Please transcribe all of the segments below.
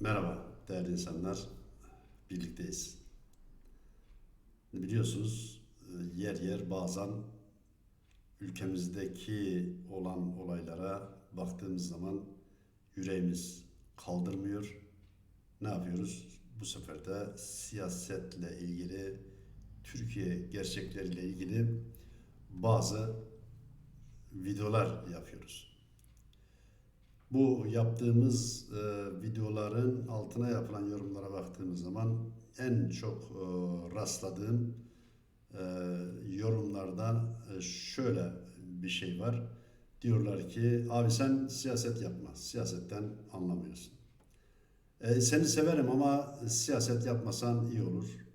Merhaba değerli insanlar. Birlikteyiz. Biliyorsunuz e, yer yer bazen ülkemizdeki olan olaylara baktığımız zaman yüreğimiz kaldırmıyor. Ne yapıyoruz? Bu sefer de siyasetle ilgili, Türkiye gerçekleriyle ilgili bazı videolar yapıyoruz. Bu yaptığımız e, videoların altına yapılan yorumlara baktığımız zaman en çok e, rastladığım e, yorumlarda e, şöyle bir şey var. Diyorlar ki abi sen siyaset yapma, siyasetten anlamıyorsun. E, seni severim ama siyaset yapmasan iyi olur.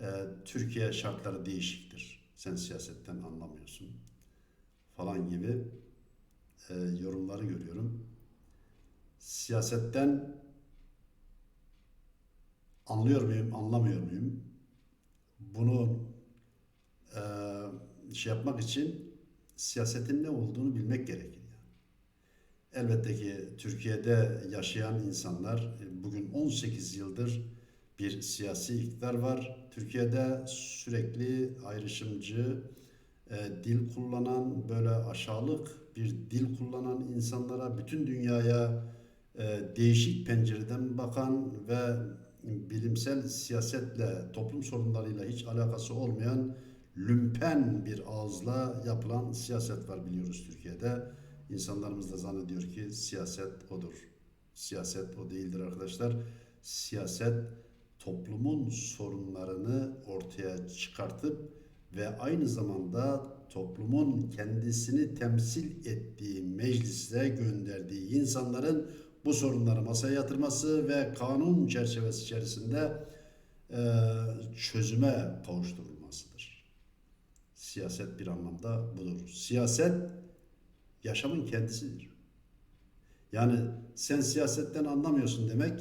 E, Türkiye şartları değişiktir. Sen siyasetten anlamıyorsun falan gibi e, yorumları görüyorum. Siyasetten anlıyor muyum, anlamıyor muyum? Bunu e, şey yapmak için siyasetin ne olduğunu bilmek gerekir. Elbette ki Türkiye'de yaşayan insanlar e, bugün 18 yıldır bir siyasi iktidar var. Türkiye'de sürekli ayrışımcı, e, dil kullanan, böyle aşağılık bir dil kullanan insanlara, bütün dünyaya e, değişik pencereden bakan ve bilimsel siyasetle, toplum sorunlarıyla hiç alakası olmayan lümpen bir ağızla yapılan siyaset var biliyoruz Türkiye'de. İnsanlarımız da zannediyor ki siyaset odur. Siyaset o değildir arkadaşlar. Siyaset toplumun sorunlarını ortaya çıkartıp ve aynı zamanda toplumun kendisini temsil ettiği meclise gönderdiği insanların bu sorunları masaya yatırması ve kanun çerçevesi içerisinde e, çözüme kavuşturulmasıdır. Siyaset bir anlamda budur. Siyaset yaşamın kendisidir. Yani sen siyasetten anlamıyorsun demek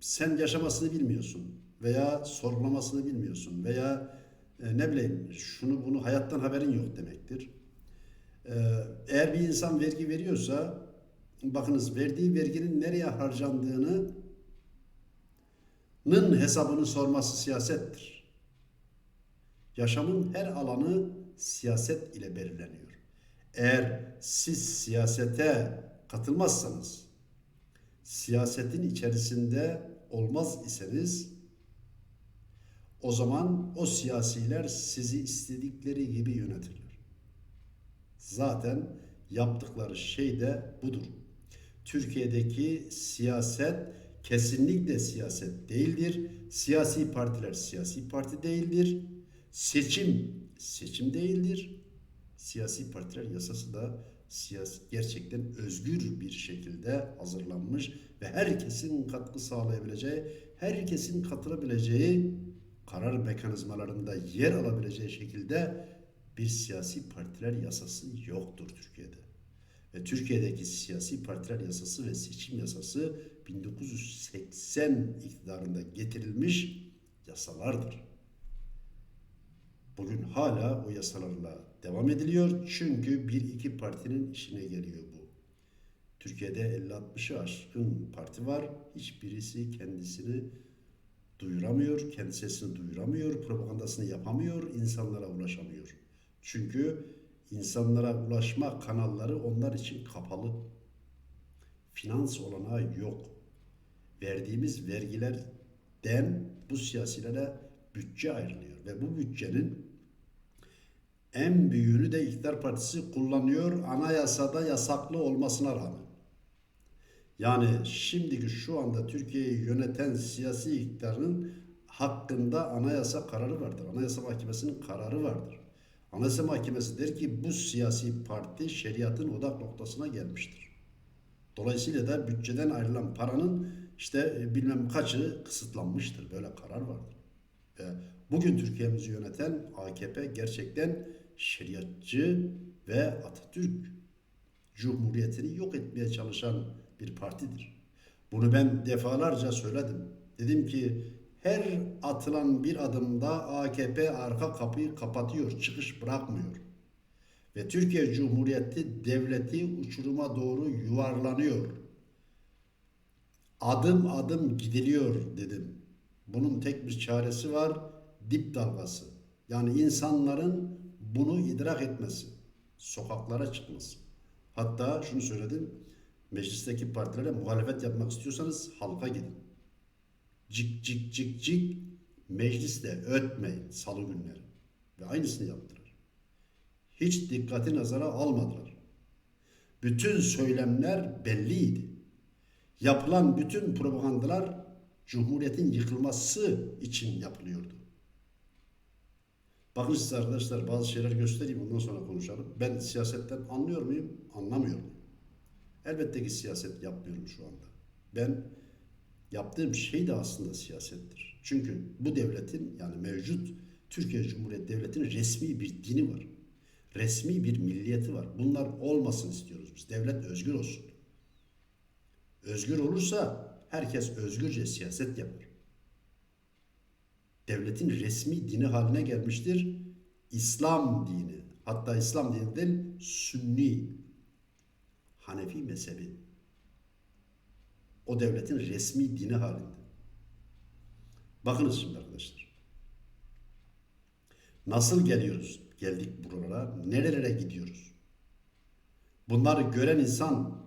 sen yaşamasını bilmiyorsun veya sorgulamasını bilmiyorsun veya e, ne bileyim şunu bunu hayattan haberin yok demektir. E, eğer bir insan vergi veriyorsa bakınız verdiği verginin nereye harcandığını nın hesabını sorması siyasettir. Yaşamın her alanı siyaset ile belirleniyor. Eğer siz siyasete katılmazsanız, siyasetin içerisinde olmaz iseniz o zaman o siyasiler sizi istedikleri gibi yönetirler. Zaten yaptıkları şey de budur. Türkiye'deki siyaset kesinlikle siyaset değildir. Siyasi partiler siyasi parti değildir. Seçim seçim değildir. Siyasi partiler yasası da siyasi gerçekten özgür bir şekilde hazırlanmış ve herkesin katkı sağlayabileceği, herkesin katılabileceği karar mekanizmalarında yer alabileceği şekilde bir siyasi partiler yasası yoktur Türkiye'de. Ve Türkiye'deki siyasi partiler yasası ve seçim yasası 1980 iktidarında getirilmiş yasalardır. Bugün hala o yasalarla devam ediliyor. Çünkü bir iki partinin işine geliyor bu. Türkiye'de 50-60'ı aşkın parti var. Hiçbirisi kendisini duyuramıyor, kendi sesini duyuramıyor, propagandasını yapamıyor, insanlara ulaşamıyor. Çünkü insanlara ulaşma kanalları onlar için kapalı. Finans olanağı yok. Verdiğimiz vergilerden bu siyasilere bütçe ayrılıyor ve bu bütçenin en büyüğünü de iktidar partisi kullanıyor anayasada yasaklı olmasına rağmen. Yani şimdiki şu anda Türkiye'yi yöneten siyasi iktidarın hakkında anayasa kararı vardır. Anayasa Mahkemesi'nin kararı vardır. Anayasa Mahkemesi der ki bu siyasi parti şeriatın odak noktasına gelmiştir. Dolayısıyla da bütçeden ayrılan paranın işte e, bilmem kaçı kısıtlanmıştır. Böyle karar vardır. Ve bugün Türkiye'mizi yöneten AKP gerçekten şeriatçı ve Atatürk Cumhuriyeti'ni yok etmeye çalışan bir partidir. Bunu ben defalarca söyledim. Dedim ki her atılan bir adımda AKP arka kapıyı kapatıyor, çıkış bırakmıyor. Ve Türkiye Cumhuriyeti devleti uçuruma doğru yuvarlanıyor. Adım adım gidiliyor dedim. Bunun tek bir çaresi var. Dip dalgası. Yani insanların bunu idrak etmesi. Sokaklara çıkması. Hatta şunu söyledim. Meclisteki partilere muhalefet yapmak istiyorsanız halka gidin. Cik cik cik cik mecliste ötmeyin salı günleri. Ve aynısını yaptılar. Hiç dikkati nazara almadılar. Bütün söylemler belliydi. Yapılan bütün propagandalar Cumhuriyet'in yıkılması için yapılıyordu. Bakın size arkadaşlar bazı şeyler göstereyim ondan sonra konuşalım. Ben siyasetten anlıyor muyum? Anlamıyorum. Elbette ki siyaset yapmıyorum şu anda. Ben yaptığım şey de aslında siyasettir. Çünkü bu devletin yani mevcut Türkiye Cumhuriyeti Devleti'nin resmi bir dini var. Resmi bir milliyeti var. Bunlar olmasın istiyoruz biz. Devlet özgür olsun. Özgür olursa herkes özgürce siyaset yapar. Devletin resmi dini haline gelmiştir. İslam dini. Hatta İslam dini değil, Sünni. Hanefi mezhebi. O devletin resmi dini halinde. Bakınız şimdi arkadaşlar. Nasıl geliyoruz? Geldik buralara. Nerelere gidiyoruz? Bunları gören insan,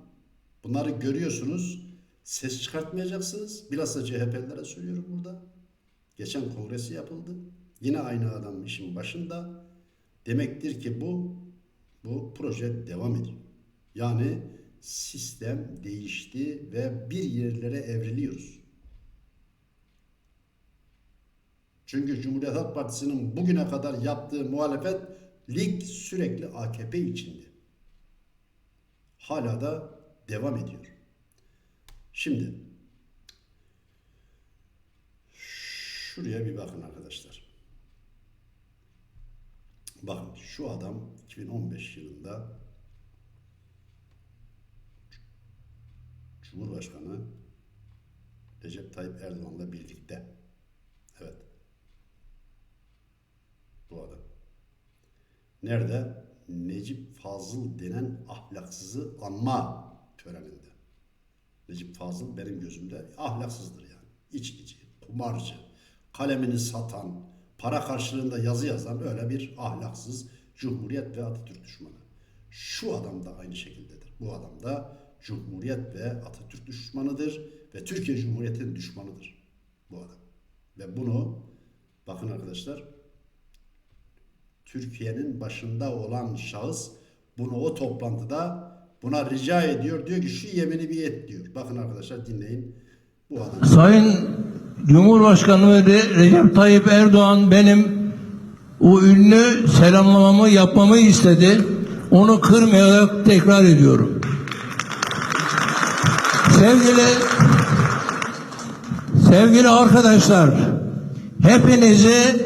bunları görüyorsunuz. Ses çıkartmayacaksınız. Bilhassa CHP'lilere söylüyorum burada. Geçen kongresi yapıldı. Yine aynı adam işin başında. Demektir ki bu bu proje devam ediyor. Yani sistem değişti ve bir yerlere evriliyoruz. Çünkü Cumhuriyet Halk Partisi'nin bugüne kadar yaptığı muhalefet lig sürekli AKP içinde. Hala da devam ediyor. Şimdi şuraya bir bakın arkadaşlar. Bakın şu adam 2015 yılında Cumhurbaşkanı Recep Tayyip Erdoğan'la birlikte. Evet. Adam. Nerede? Necip Fazıl denen ahlaksızı anma töreninde. Necip Fazıl benim gözümde ahlaksızdır yani. İçkici, kumarcı, kalemini satan, para karşılığında yazı yazan öyle bir ahlaksız Cumhuriyet ve Atatürk düşmanı. Şu adam da aynı şekildedir. Bu adam da Cumhuriyet ve Atatürk düşmanıdır ve Türkiye Cumhuriyeti'nin düşmanıdır bu adam. Ve bunu bakın arkadaşlar Türkiye'nin başında olan şahıs bunu o toplantıda buna rica ediyor. Diyor ki şu yemini bir et diyor. Bakın arkadaşlar dinleyin. Bu adam Sayın Cumhurbaşkanı Re- Recep Tayyip Erdoğan benim o ünlü selamlamamı yapmamı istedi. Onu kırmayarak tekrar ediyorum. Sevgili sevgili arkadaşlar, hepinizi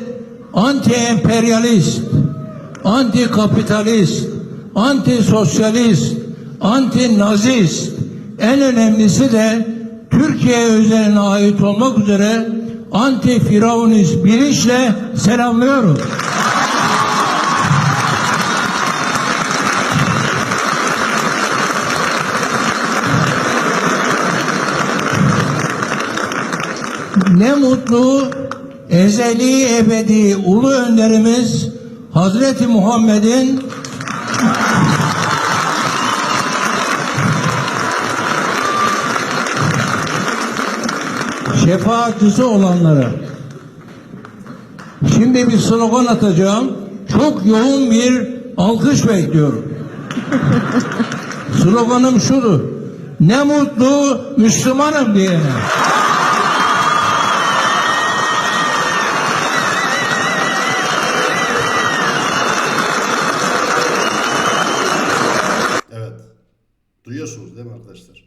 anti emperyalist, anti kapitalist, anti sosyalist, anti nazist, en önemlisi de Türkiye özeline ait olmak üzere anti firavunist bilinçle selamlıyorum. Ne mutlu ezeli ebedi ulu önderimiz Hazreti Muhammed'in şefaatçisi olanlara. Şimdi bir slogan atacağım. Çok yoğun bir alkış bekliyorum. Sloganım şudur. Ne mutlu Müslümanım diyene. Evet. Duyuyorsunuz değil mi arkadaşlar?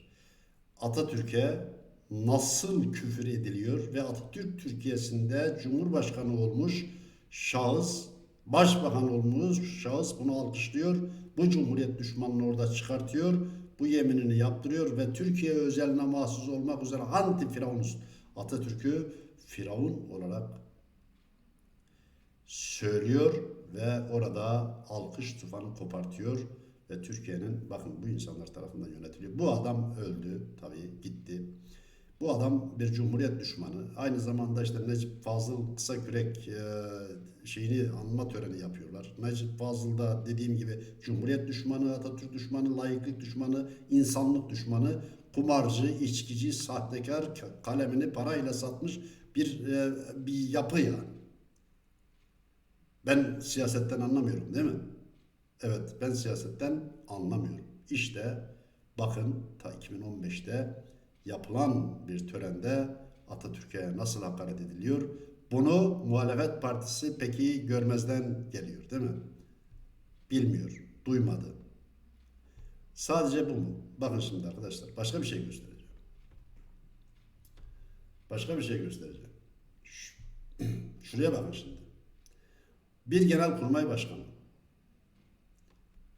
Atatürk'e nasıl küfür ediliyor ve Atatürk Türkiye'sinde Cumhurbaşkanı olmuş şahıs, başbakan olmuş şahıs bunu alkışlıyor. Bu Cumhuriyet düşmanını orada çıkartıyor. Bu yeminini yaptırıyor ve Türkiye özeline mahsus olmak üzere anti firavunist Atatürk'ü firavun olarak söylüyor ve orada alkış tufanı kopartıyor ve Türkiye'nin bakın bu insanlar tarafından yönetiliyor. Bu adam öldü tabii gitti. Bu adam bir cumhuriyet düşmanı. Aynı zamanda işte Necip Fazıl Kısakürek e, şeyini anma töreni yapıyorlar. Necip Fazıl da dediğim gibi cumhuriyet düşmanı, Atatürk düşmanı, layıklık düşmanı, insanlık düşmanı, kumarcı, içkici, sahtekar, ka- kalemini parayla satmış bir e, bir yapı yani. Ben siyasetten anlamıyorum değil mi? Evet ben siyasetten anlamıyorum. İşte bakın ta 2015'te yapılan bir törende Atatürk'e nasıl hakaret ediliyor? Bunu muhalefet partisi peki görmezden geliyor değil mi? Bilmiyor, duymadı. Sadece bu mu? Bakın şimdi arkadaşlar başka bir şey göstereceğim. Başka bir şey göstereceğim. Şuraya bakın şimdi. Bir genelkurmay başkanı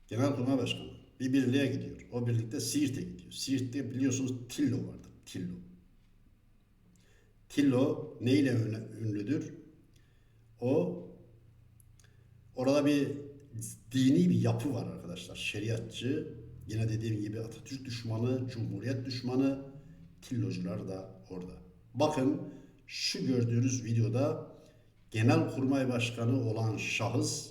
Genelkurmay Başkanı bir birliğe gidiyor. O birlikte Siirt'e gidiyor. Siirt'te biliyorsunuz Tillo vardır. Tillo. Tillo neyle ünlü- ünlüdür? O orada bir dini bir yapı var arkadaşlar. Şeriatçı, yine dediğim gibi Atatürk düşmanı, Cumhuriyet düşmanı, Tillocular da orada. Bakın şu gördüğünüz videoda Genelkurmay Başkanı olan şahıs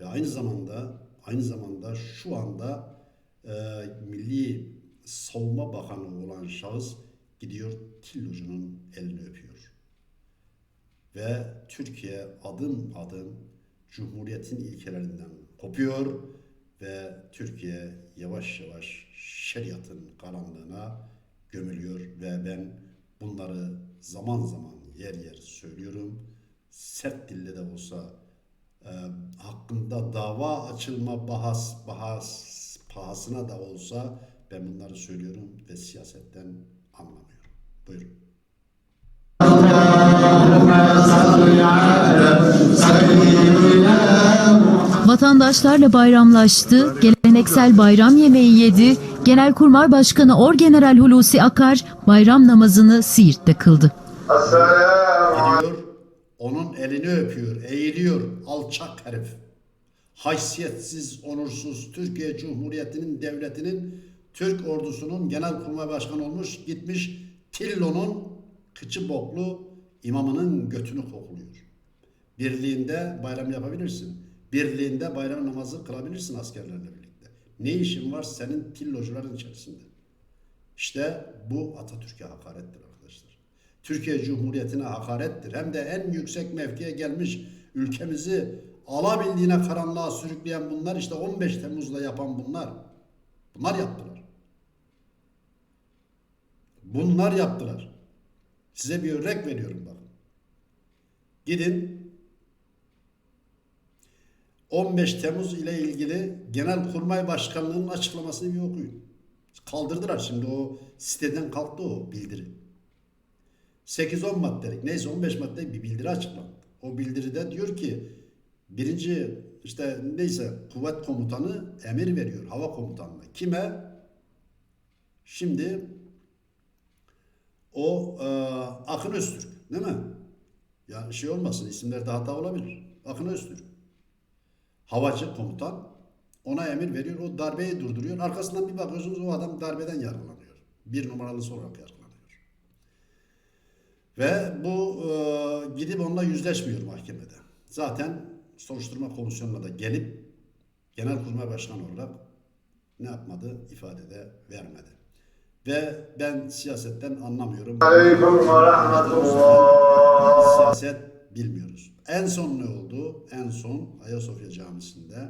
ve aynı zamanda aynı zamanda şu anda e, Milli Savunma Bakanı olan şahıs gidiyor Tillocu'nun elini öpüyor. Ve Türkiye adım adım Cumhuriyet'in ilkelerinden kopuyor ve Türkiye yavaş yavaş şeriatın karanlığına gömülüyor ve ben bunları zaman zaman yer yer söylüyorum. Sert dille de olsa e, hakkında dava açılma bahas, bahas pahasına da olsa ben bunları söylüyorum ve siyasetten anlamıyorum. Buyurun. Vatandaşlarla bayramlaştı, geleneksel bayram yemeği yedi. Genelkurmay Başkanı Orgeneral Hulusi Akar bayram namazını Siirt'te kıldı. Gidiyor, onun elini öpüyor, eğiliyor, alçak herif. Haysiyetsiz, onursuz, Türkiye Cumhuriyeti'nin, devletinin, Türk ordusunun genelkurmay başkanı olmuş, gitmiş Tillo'nun kıçı boklu imamının götünü kokluyor. Birliğinde bayram yapabilirsin. Birliğinde bayram namazı kılabilirsin askerlerle birlikte. Ne işin var senin Tillocuların içerisinde? İşte bu Atatürk'e hakarettir. Türkiye Cumhuriyeti'ne hakarettir. Hem de en yüksek mevkiye gelmiş ülkemizi alabildiğine karanlığa sürükleyen bunlar işte 15 Temmuz'da yapan bunlar. Bunlar yaptılar. Bunlar yaptılar. Size bir örnek veriyorum bakın. Gidin 15 Temmuz ile ilgili Genelkurmay Başkanlığı'nın açıklamasını bir okuyun. Kaldırdılar şimdi o siteden kalktı o bildiri. 8-10 maddelik neyse 15 maddelik bir bildiri açıklandı. O bildiride diyor ki birinci işte neyse kuvvet komutanı emir veriyor hava komutanına. Kime? Şimdi o e, Akın Öztürk değil mi? Yani şey olmasın isimlerde hata olabilir. Akın Öztürk. Havacı komutan ona emir veriyor. O darbeyi durduruyor. Arkasından bir bakıyorsunuz o adam darbeden yargılanıyor. Bir numaralısı olarak yargılanıyor. Ve bu e, gidip onunla yüzleşmiyor mahkemede. Zaten soruşturma komisyonuna da gelip genel Genelkurmay Başkanı olarak ne yapmadı? ifadede vermedi. Ve ben siyasetten anlamıyorum. Siyaset bilmiyoruz. En son ne oldu? En son Ayasofya Camisi'nde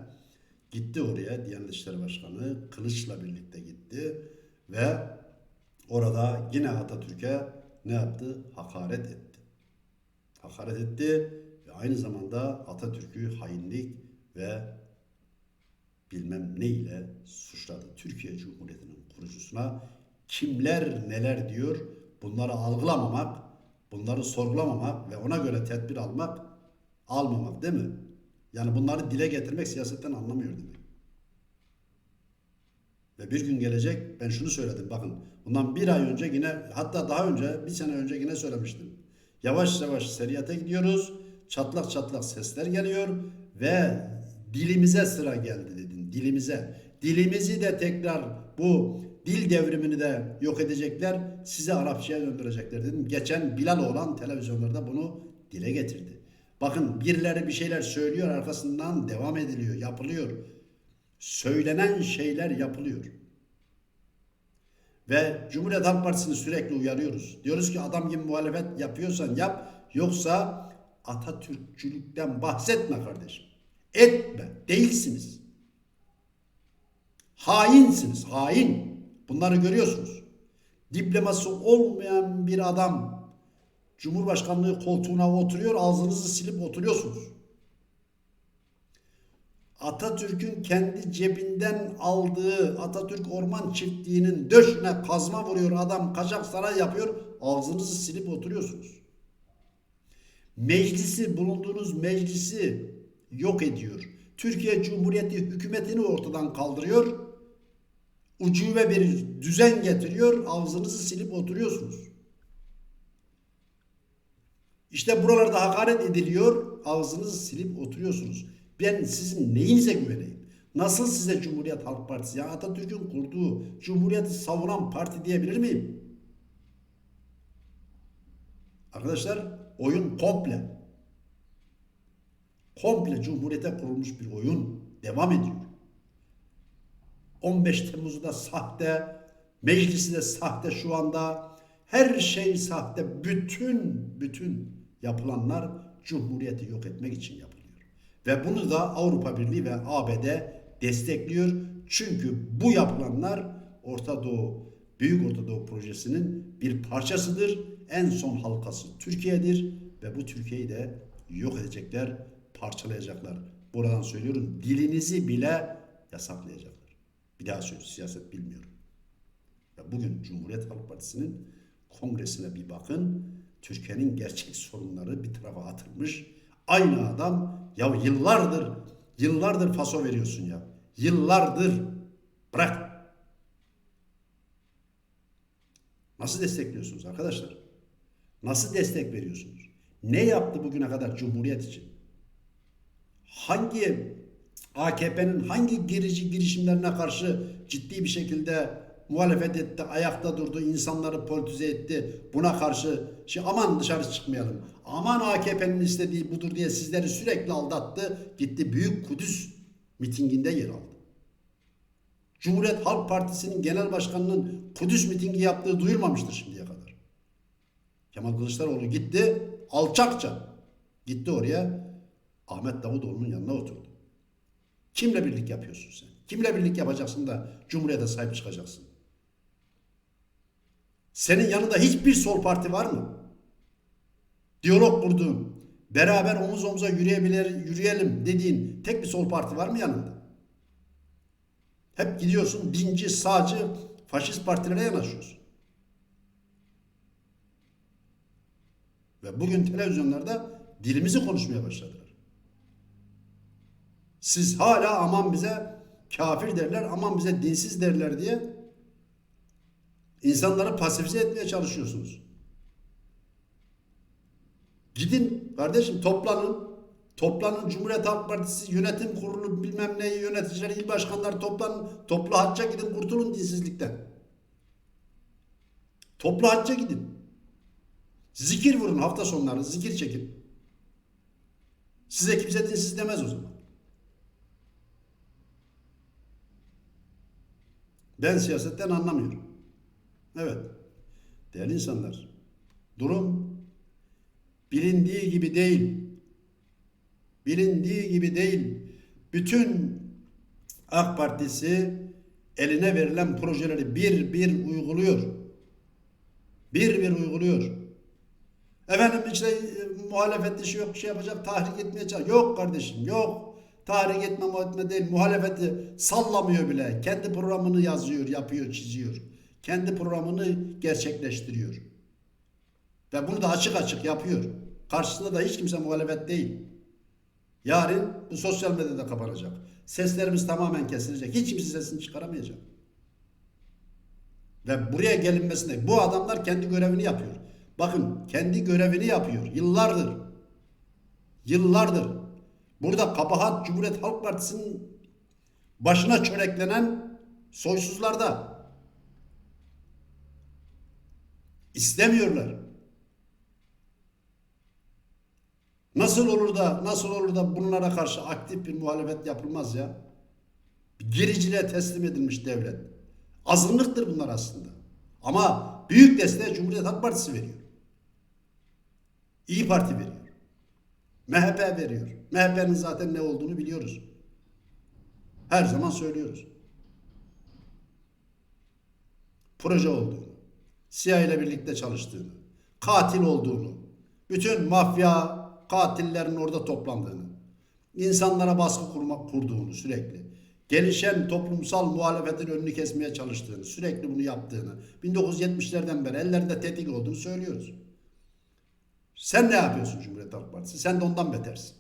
gitti oraya Diyanet İşleri Başkanı Kılıç'la birlikte gitti ve orada yine Atatürk'e ne yaptı? Hakaret etti. Hakaret etti ve aynı zamanda Atatürk'ü hainlik ve bilmem ne ile suçladı. Türkiye Cumhuriyeti'nin kurucusuna kimler neler diyor bunları algılamamak, bunları sorgulamamak ve ona göre tedbir almak, almamak değil mi? Yani bunları dile getirmek siyasetten anlamıyor demek. Ve bir gün gelecek ben şunu söyledim bakın bundan bir ay önce yine hatta daha önce bir sene önce yine söylemiştim. Yavaş yavaş seriyete gidiyoruz. Çatlak çatlak sesler geliyor ve dilimize sıra geldi dedin dilimize. Dilimizi de tekrar bu Dil devrimini de yok edecekler. Sizi Arapçaya döndürecekler dedim. Geçen Bilal olan televizyonlarda bunu dile getirdi. Bakın birileri bir şeyler söylüyor arkasından devam ediliyor, yapılıyor. Söylenen şeyler yapılıyor. Ve Cumhuriyet Halk Partisi'ni sürekli uyarıyoruz. Diyoruz ki adam gibi muhalefet yapıyorsan yap. Yoksa Atatürkçülükten bahsetme kardeşim. Etme. Değilsiniz. Hainsiniz. Hain. Bunları görüyorsunuz. Diploması olmayan bir adam Cumhurbaşkanlığı koltuğuna oturuyor. Ağzınızı silip oturuyorsunuz. Atatürk'ün kendi cebinden aldığı Atatürk Orman Çiftliği'nin döşüne kazma vuruyor adam kaçak saray yapıyor ağzınızı silip oturuyorsunuz. Meclisi bulunduğunuz meclisi yok ediyor. Türkiye Cumhuriyeti hükümetini ortadan kaldırıyor. Ucube bir düzen getiriyor ağzınızı silip oturuyorsunuz. İşte buralarda hakaret ediliyor, ağzınızı silip oturuyorsunuz. Ben sizin neyinize güveneyim? Nasıl size Cumhuriyet Halk Partisi, ya Atatürk'ün kurduğu Cumhuriyeti savunan parti diyebilir miyim? Arkadaşlar oyun komple. Komple Cumhuriyete kurulmuş bir oyun devam ediyor. 15 Temmuz'u da sahte, meclisi de sahte şu anda. Her şey sahte. Bütün bütün yapılanlar Cumhuriyeti yok etmek için yapılıyor. Ve bunu da Avrupa Birliği ve ABD destekliyor. Çünkü bu yapılanlar Orta Doğu, Büyük Orta Doğu projesinin bir parçasıdır. En son halkası Türkiye'dir ve bu Türkiye'yi de yok edecekler, parçalayacaklar. Buradan söylüyorum dilinizi bile yasaklayacaklar. Bir daha söylüyorum siyaset bilmiyorum. Ve bugün Cumhuriyet Halk Partisi'nin kongresine bir bakın. Türkiye'nin gerçek sorunları bir tarafa atılmış. Aynı adam ya yıllardır yıllardır faso veriyorsun ya. Yıllardır bırak. Nasıl destekliyorsunuz arkadaşlar? Nasıl destek veriyorsunuz? Ne yaptı bugüne kadar Cumhuriyet için? Hangi AKP'nin hangi girici girişimlerine karşı ciddi bir şekilde muhalefet etti, ayakta durdu, insanları politize etti. Buna karşı şey, aman dışarı çıkmayalım. Aman AKP'nin istediği budur diye sizleri sürekli aldattı. Gitti Büyük Kudüs mitinginde yer aldı. Cumhuriyet Halk Partisi'nin genel başkanının Kudüs mitingi yaptığı duyulmamıştır şimdiye kadar. Kemal Kılıçdaroğlu gitti alçakça gitti oraya Ahmet Davutoğlu'nun yanına oturdu. Kimle birlik yapıyorsun sen? Kimle birlik yapacaksın da Cumhuriyete sahip çıkacaksın? Senin yanında hiçbir sol parti var mı? Diyalog kurduğun, beraber omuz omuza yürüyebilir, yürüyelim dediğin tek bir sol parti var mı yanında? Hep gidiyorsun dinci, sağcı, faşist partilere yanaşıyorsun. Ve bugün televizyonlarda dilimizi konuşmaya başladılar. Siz hala aman bize kafir derler, aman bize dinsiz derler diye insanları pasifize etmeye çalışıyorsunuz. Gidin kardeşim toplanın. Toplanın Cumhuriyet Halk Partisi yönetim kurulu bilmem neyi yöneticileri, il başkanları toplanın. Toplu hacca gidin kurtulun dinsizlikten. Toplu hacca gidin. Zikir vurun hafta sonları zikir çekin. Size kimse dinsiz demez o zaman. Ben siyasetten anlamıyorum. Evet. Değerli insanlar. Durum bilindiği gibi değil. Bilindiği gibi değil. Bütün AK Partisi eline verilen projeleri bir bir uyguluyor. Bir bir uyguluyor. Efendim işte e, muhalefet işi yok, şey yapacak, tahrik etmeye çalışıyor. Yok kardeşim, yok. Tahrik etme, etme değil. Muhalefeti sallamıyor bile. Kendi programını yazıyor, yapıyor, çiziyor. Kendi programını gerçekleştiriyor. Ve bunu da açık açık yapıyor. Karşısında da hiç kimse muhalefet değil. Yarın bu sosyal medyada kapanacak. Seslerimiz tamamen kesilecek. Hiç kimse sesini çıkaramayacak. Ve buraya gelinmesine bu adamlar kendi görevini yapıyor. Bakın kendi görevini yapıyor. Yıllardır. Yıllardır. Burada kabahat Cumhuriyet Halk Partisi'nin başına çöreklenen soysuzlarda. İstemiyorlar. Nasıl olur da nasıl olur da bunlara karşı aktif bir muhalefet yapılmaz ya? Gericiliğe teslim edilmiş devlet. Azınlıktır bunlar aslında. Ama büyük desteği Cumhuriyet Halk Partisi veriyor. İyi Parti veriyor. MHP veriyor. MHP'nin zaten ne olduğunu biliyoruz. Her zaman söylüyoruz. Proje olduğunu, CIA ile birlikte çalıştığını, katil olduğunu, bütün mafya katillerin orada toplandığını, insanlara baskı kurma, kurduğunu sürekli, gelişen toplumsal muhalefetin önünü kesmeye çalıştığını, sürekli bunu yaptığını, 1970'lerden beri ellerinde tetik olduğunu söylüyoruz. Sen ne yapıyorsun Cumhuriyet Halk Partisi? Sen de ondan betersin.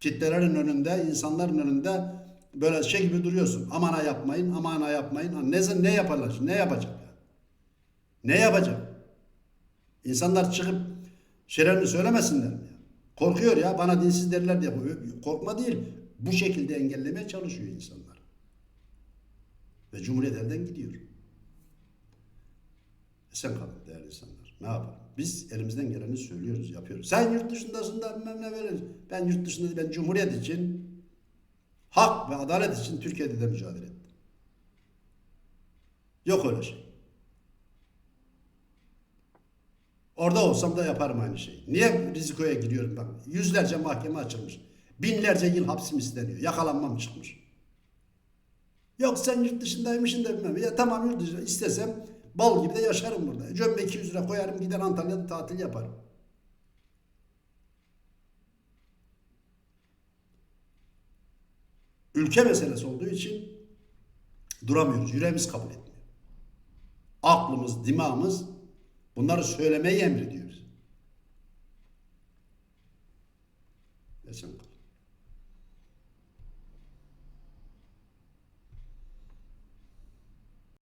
Kitlelerin önünde, insanların önünde böyle şey gibi duruyorsun. Aman ha yapmayın, aman ha yapmayın. Ne, ne yaparlar? Ne yapacak? Ne yapacak? İnsanlar çıkıp şeylerini söylemesinler mi? Korkuyor ya bana dinsiz derler diye. Korkma değil. Bu şekilde engellemeye çalışıyor insanlar. Ve Cumhuriyet elden gidiyor. Esen kalın değerli insanlar. Ne yapalım? Biz elimizden geleni söylüyoruz, yapıyoruz. Sen yurt dışındasın da bilmem ne böyle. Ben yurt dışında ben Cumhuriyet için, hak ve adalet için Türkiye'de de mücadele ettim. Yok öyle şey. Orada olsam da yaparım aynı şeyi. Niye rizikoya giriyorum bak? Yüzlerce mahkeme açılmış. Binlerce yıl hapsim isteniyor. Yakalanmam çıkmış. Yok sen yurt dışındaymışsın da bilmem. Ya tamam yurt dışında istesem bal gibi de yaşarım burada. Cömbe 200 lira koyarım gider Antalya'da tatil yaparım. Ülke meselesi olduğu için duramıyoruz. Yüreğimiz kabul etmiyor. Aklımız, dimağımız bunları söylemeyi emrediyor.